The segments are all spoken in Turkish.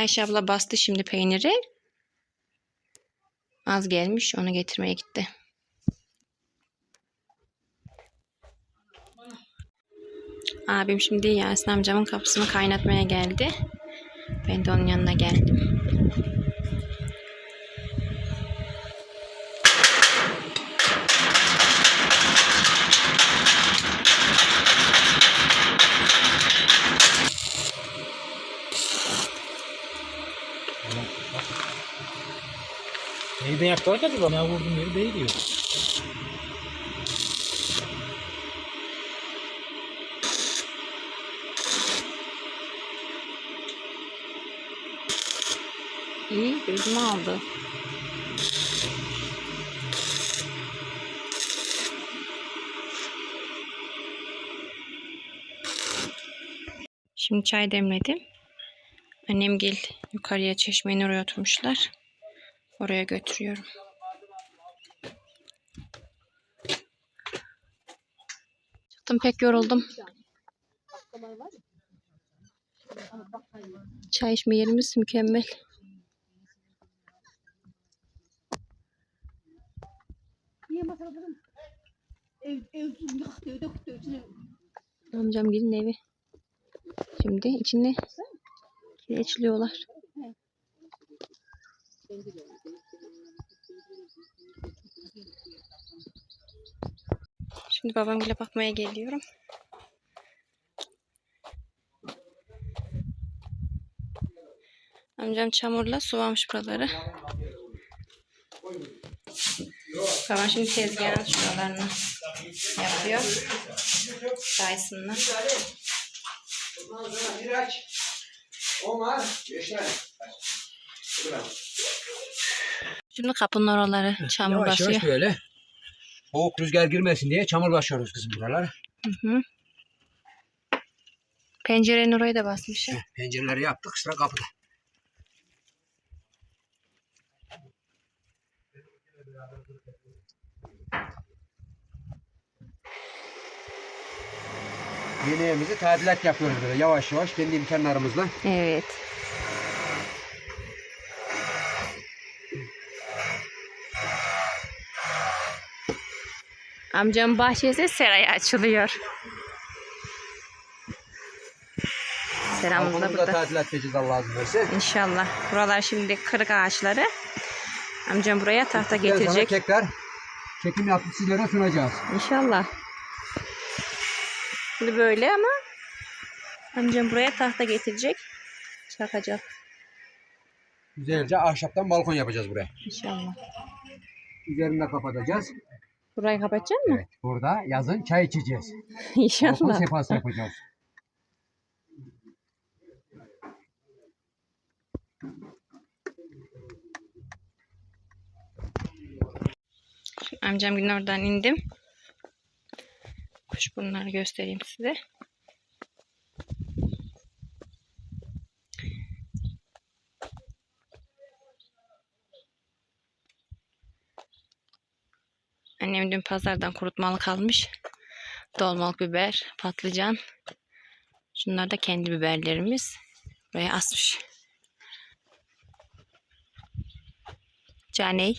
Ayşe abla bastı şimdi peyniri. Az gelmiş onu getirmeye gitti. Abim şimdi Yasin amcamın kapısını kaynatmaya geldi. Ben de onun yanına geldim. Ki acaba? Ne vurdum yeri değil diyor. İyi gözümü aldı. Şimdi çay demledim. Annem gel yukarıya çeşmenin oraya oturmuşlar. Oraya götürüyorum. Çıktım pek yoruldum. Çay içme yerimiz mükemmel. Amcam gelin evi. Şimdi içine kireçliyorlar. Şimdi babam bile bakmaya geliyorum. Amcam çamurla sulamış buraları. Babam şimdi tezgahın şuralarını yapıyor. Dyson'la. Şimdi kapının oraları çamur Yavaş basıyor. yavaş böyle. Soğuk rüzgar girmesin diye çamur başlıyoruz kızım buralara. Hı hı. Pencerenin orayı da basmış. ha. Pencereleri yaptık sıra kapıda. Yeni evimizi tadilat yapıyoruz böyle yavaş yavaş kendi imkanlarımızla. Evet. Amcamın bahçesi seraya açılıyor. Da burada. tadilat edeceğiz Allah izin verirse. İnşallah. Buralar şimdi kırık ağaçları. Amcam buraya tahta sonra getirecek. tekrar çekim yapıp sizlere sunacağız. İnşallah. Şimdi böyle ama amcam buraya tahta getirecek. Çakacak. Güzelce ahşaptan balkon yapacağız buraya. İnşallah. Üzerini de kapatacağız. Burayı kapatacak mı? Evet. Burada yazın çay içeceğiz. İnşallah. sefası yapacağız. Amcam gün oradan indim. Kuşburnuları göstereyim size. Annem dün pazardan kurutmalık almış. Dolmalık biber, patlıcan. Şunlar da kendi biberlerimiz. Buraya asmış. Caney.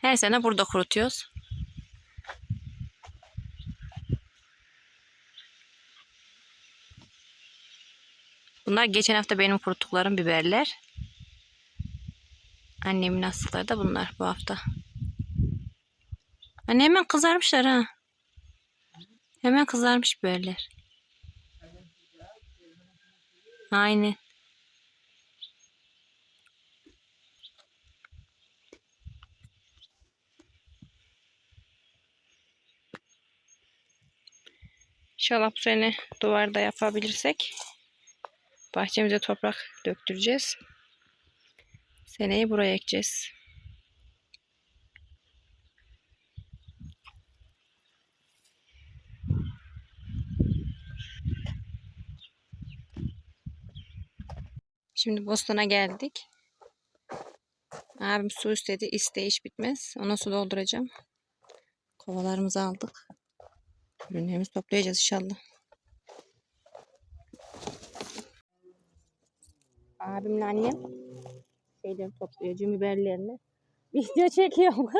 Her sene burada kurutuyoruz. Bunlar geçen hafta benim kuruttuklarım biberler. Annemin astıkları da bunlar bu hafta. Anne hemen kızarmışlar ha. Hemen kızarmış biberler. Aynen. İnşallah bu sene duvarda yapabilirsek bahçemize toprak döktüreceğiz. Seneyi buraya ekeceğiz. Şimdi bostana geldik. Abim su istedi. İste iş bitmez. Ona su dolduracağım. Kovalarımızı aldık. Ürünlerimizi toplayacağız inşallah. Abimle annem şeyleri topluyor, cüm biberlerini. Video çekiyorum.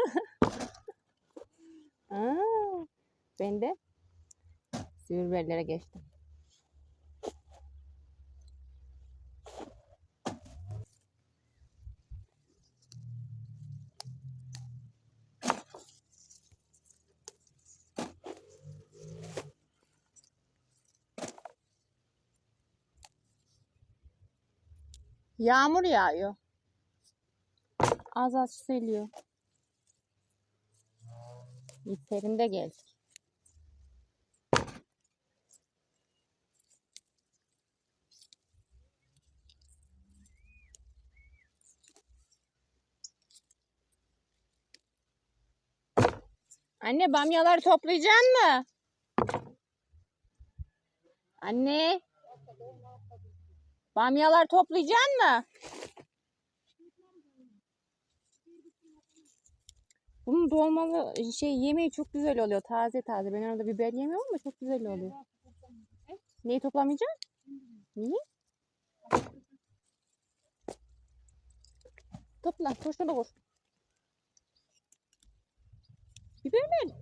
Aa, ben de sivri biberlere geçtim. Yağmur yağıyor. Az az seliyor. İplerinde geldik. Anne bamyaları toplayacak mı? Anne. Bamyalar toplayacak mı? Bunun dolmalı şey yemeği çok güzel oluyor. Taze taze. Ben arada biber yemiyorum ama çok güzel oluyor. Neyi toplamayacağım? Niye? Topla. Koş şurada koş. Biberler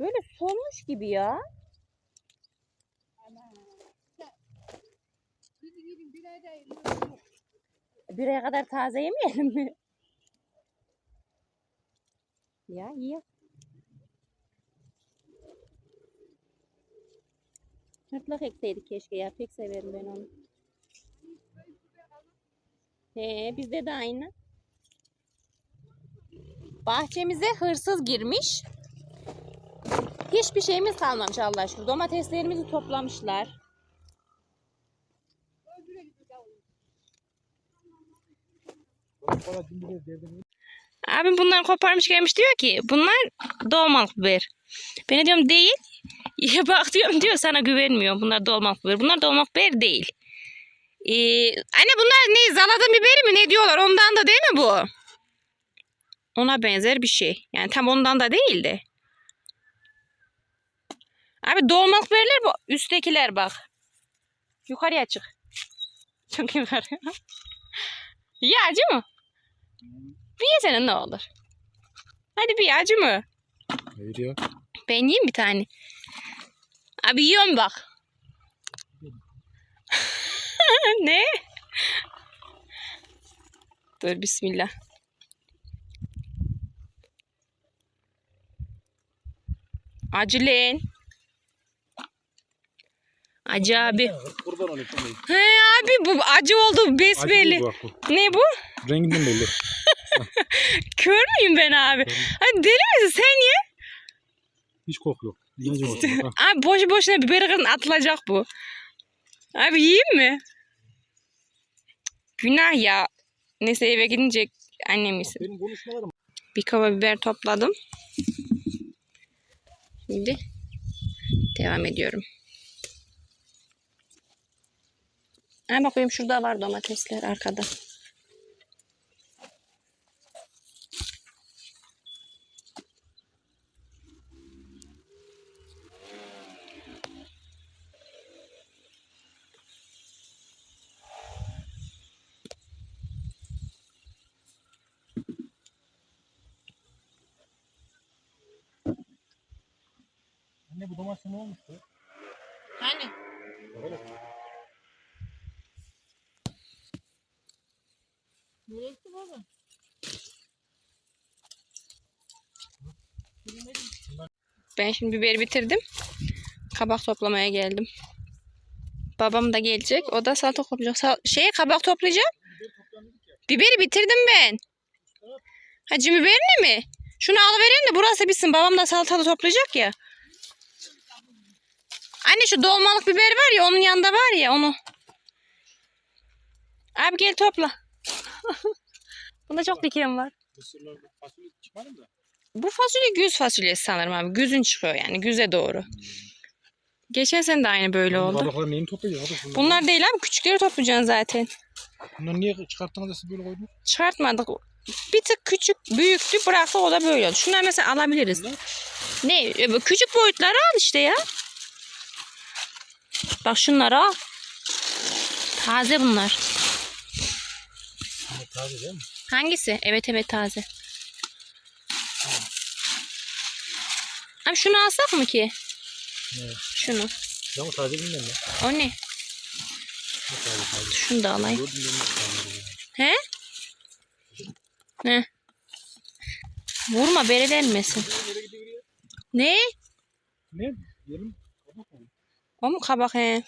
böyle solmuş gibi ya. Bir aya kadar taze yemeyelim mi? Ya iyi. Hırtlak ekseydik keşke ya. Pek severim ben onu. He, bizde de aynı. Bahçemize hırsız girmiş. Hiçbir şeyimiz kalmamış Allah şükür. Domateslerimizi toplamışlar. Dün bile derdim. Abim bunları koparmış gelmiş diyor ki bunlar dolmalık biber. Ben de diyorum değil. Bak diyorum diyor sana güvenmiyorum. Bunlar dolmalık biber. Bunlar dolmalık biber değil. Ee, anne bunlar ne zaladın biberi mi ne diyorlar ondan da değil mi bu? Ona benzer bir şey. Yani tam ondan da değil de. Abi dolmalık biberler bu. Üsttekiler bak. Yukarıya çık. Çok yukarı. ya acı mı? Bir yesene ne olur. Hadi bir acı mı? Hayır ya. Ben yiyeyim bir tane. Abi yiyorum bak. ne? Dur bismillah. Acı lan. Acı abi. He abi bu acı oldu Acı besbelli. değil bak bu. Ne bu? Renginden belli. Kör müyüm ben abi? Hadi deli misin sen ye? Hiç koku yok. Ne acı olsun. bak, ha. Abi boşu boşuna biber kırın atılacak bu. Abi yiyeyim mi? Günah ya. Neyse eve gidince annem yesin. Benim konuşmalarım. Bir kaba biber topladım. Şimdi devam ediyorum. Ha bakayım şurada var domatesler arkada. Anne bu domates ne olmuştu? Hani? Böyle. Neresi baba? Ben şimdi biberi bitirdim. Kabak toplamaya geldim. Babam da gelecek. O da salata toplayacak. Sal şey kabak toplayacağım. Biberi bitirdim ben. Hacı biberini mi? Şunu alıverelim de burası bitsin. Babam da salatalı toplayacak ya. Anne şu dolmalık biber var ya onun yanında var ya onu. Abi gel topla. Bunda çok diken var. Fasulye da. Bu fasulye güz fasulyesi sanırım abi. Güzün çıkıyor yani güze doğru. Geçen sene de aynı böyle oldu. Kabakları neyini toplayacağız? Bunlar değil abi küçükleri toplayacaksın zaten. Bunları niye çıkarttınız da siz böyle koydunuz? Çıkartmadık. Bir tık küçük büyüktü bıraktık o da böyle oldu. Şunlar mesela alabiliriz. Ne? E, Küçük boyutları al işte ya. Bak şunları al. Taze bunlar. Taze değil mi? Hangisi? Evet evet taze. Abi şunu alsak mı ki? Ne? Şunu. Ya o taze bilmiyorum ya. O ne? Ne taze taze. Şunu da alayım. He? Ne? Vurma berelenmesin. Ne? Ne? Yerim. O mu kabak he?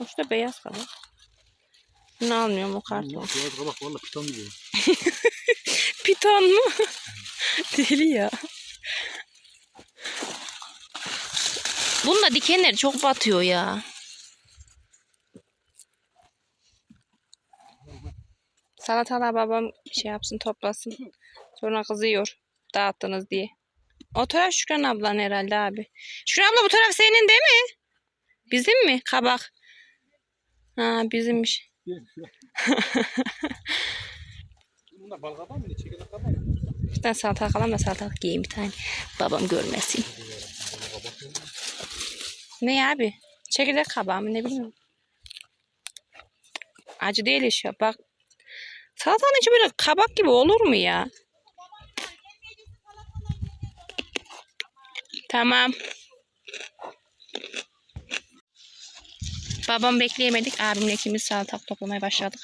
O işte beyaz kabak. Bunu almıyorum o karton. Beyaz kabak valla piton gibi. Piton mu? Deli ya. Bunun da dikenleri çok batıyor ya. Salatalar babam şey yapsın toplasın. Sonra kızıyor. Dağıttınız diye. O taraf Şükran ablan herhalde abi. Şükran abla bu taraf senin değil mi? Bizim mi? Kabak. Ha bizimmiş. Bunlar bal kabak mı? Çekirdek kabak mı? Bir tane salatalık alalım da salatalık yiyeyim bir tane. Babam görmesin. Ne abi? Çekirdek kabağı mı ne bileyim. Acı değil iş ya. Bak. Salatanın içi böyle kabak gibi olur mu ya? Tamam. Babam bekleyemedik. Abimle ikimiz salatalık toplamaya başladık.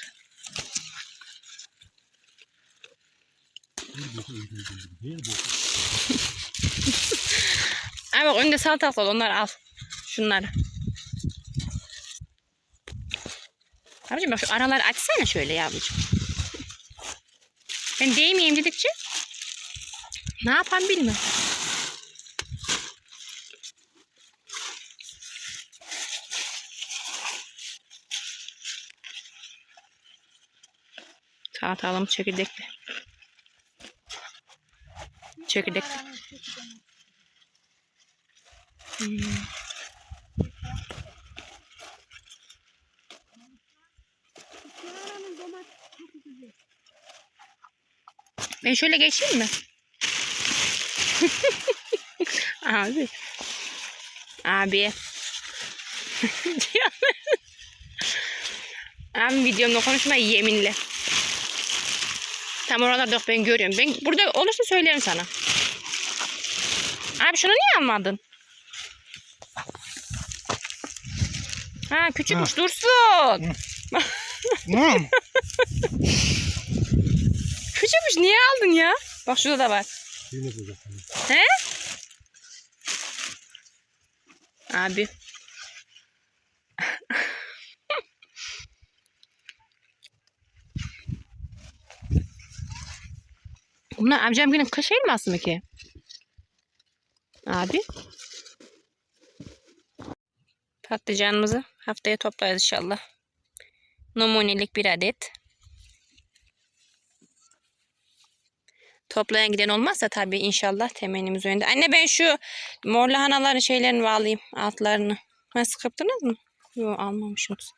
Ay bak önde salatalık var. Onları al. Şunları. Abicim bak şu araları açsana şöyle yavrucuğum. Ben değmeyeyim dedikçe ne yapan bilmem. Salatalım çekirdekli. Çekirdekli. Hmm. Ben şöyle geçeyim mi? Abi. Abi. Abi videomda konuşma yeminle. Tam oralarda yok ben görüyorum. Ben burada olursa söylerim sana. Abi şunu niye almadın? Ha küçükmüş dursun. Küçükmüş niye aldın ya? Bak şurada da var. He? Abi. Bunlar amcam günün kış elması mı ki? Abi. Patlıcanımızı haftaya toplarız inşallah. Numunelik bir adet. Toplayan giden olmazsa tabii inşallah temennimiz önünde. Anne ben şu mor lahanaların şeylerini bağlayayım altlarını. Ben sıkıptınız mı? Yok almamışsınız.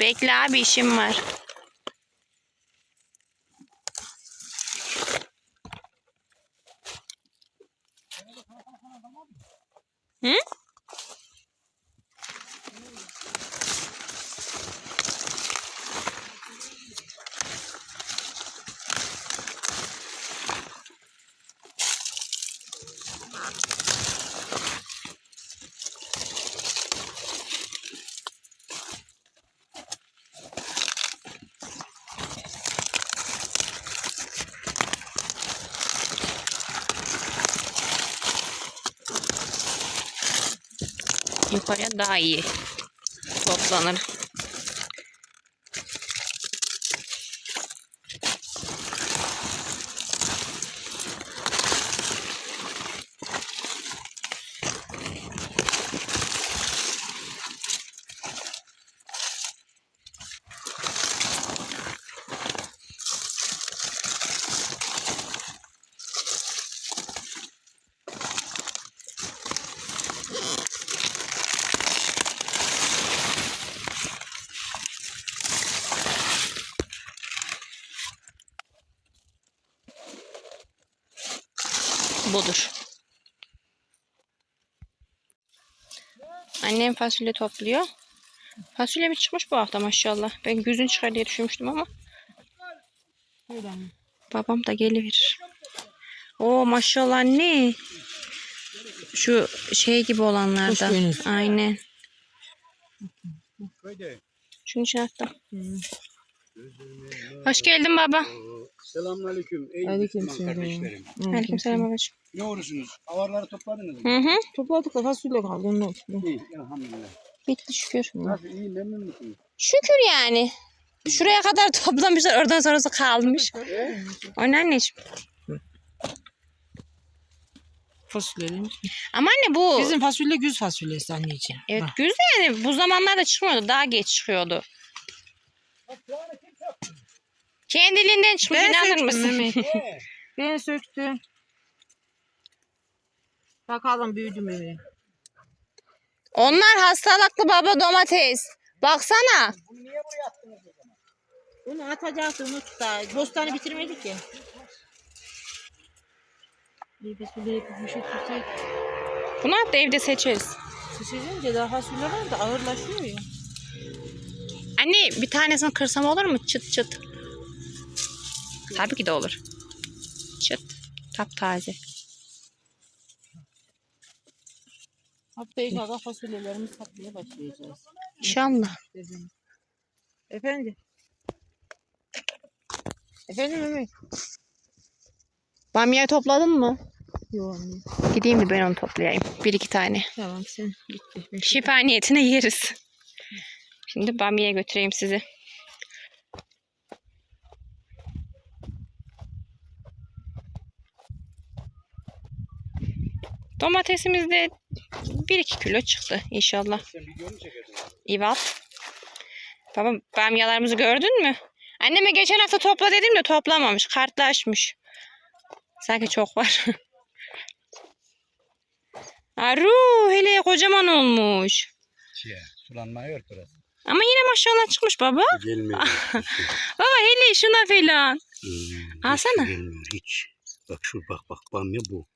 Bekle abi işim var. Hı? Yukarıya daha iyi toplanır. Budur. Annem fasulye topluyor. Fasulye mi çıkmış bu hafta maşallah. Ben güzün çıkar diye düşünmüştüm ama babam da geliverir. Oo maşallah anne. Şu şey gibi olanlardan. Aynen. Şunun için attım. Hoş geldin baba. Selamünaleyküm. Ey Aleyküm selam. kardeşlerim. Aleykümselam babacığım. Ne olursunuz? Avarları topladınız mı? Hı hı. Topladık da fasulye kaldı onun için. İyi, elhamdülillah. Bitti şükür. Nasıl iyi, memnun musunuz? Şükür yani. Şuraya kadar toplamışlar. Oradan sonrası kalmış. O ne anneciğim? Fasulyelerimiz. Ama anne bu Bizim fasulye güz fasulyesi anneciğim. evet Bak. güzel yani bu zamanlarda çıkmıyordu. Daha geç çıkıyordu. Kendiliğinden çıkmış. Ben inanır söktüm mısın? Mehmet. Ben söktüm. Bakalım büyüdü mü? Onlar hastalıklı baba domates. Baksana. Bunu atacaktı unut da. Bostanı bitirmedik ya. Bir fasulye bir şey tutsaydı. Bunu hatta evde seçeriz. Sıçrayınca daha fasulye var da ağırlaşıyor ya. Anne bir tanesini kırsam olur mu? Çıt çıt. Tabii ki de olur. Çıt. Taptaze. Hatta inşallah fasulyelerimizi satmaya başlayacağız. İnşallah. Dedim. Efendim? Efendim Mehmet? Bamyayı topladın mı? Yok anne. Gideyim de ben onu toplayayım. Bir iki tane. Tamam sen. Ben Şifa niyetine yeriz. Şimdi bamyaya götüreyim sizi. Domatesimiz de 1-2 kilo çıktı inşallah. İvat. Baba bamyalarımızı gördün mü? Anneme geçen hafta topla dedim de toplamamış. Kartlaşmış. Sanki çok var. Aru hele kocaman olmuş. Şey, burası. Ama yine maşallah çıkmış baba. Gelmiyor. Baba hele şuna falan. Hmm, Alsana. Gelmiyor hiç. Bak şu bak bak bamya bu.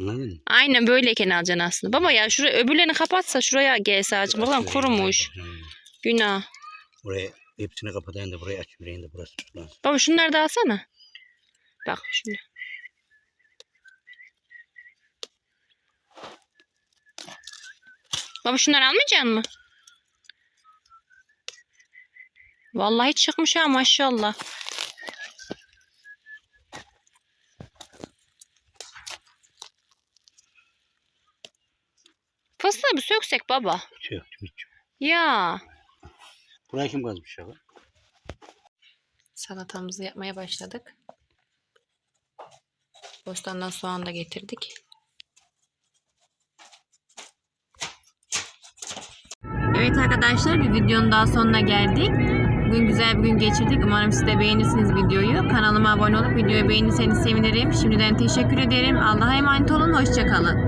Anladın mı? Aynen böyleyken alacaksın aslında. Baba ya şuraya öbürlerini kapatsa şuraya gelse ağacım. Bakalım Şurayı kurumuş. Günah. Buraya hepsini kapatayım da burayı aç yüreğin de burası sulansın. Baba şunları da alsana. Bak şimdi. Baba şunları almayacak mı? Vallahi çıkmış ha maşallah. Fıstığı bir söksek baba. Çöktüm hiç. Ya. Burayı kim kazmış ya? Salatamızı yapmaya başladık. Bostandan soğan da getirdik. Evet arkadaşlar bir videonun daha sonuna geldik. Bugün güzel bir gün geçirdik. Umarım siz de beğenirsiniz videoyu. Kanalıma abone olup videoyu beğenirseniz sevinirim. Şimdiden teşekkür ederim. Allah'a emanet olun. Hoşçakalın.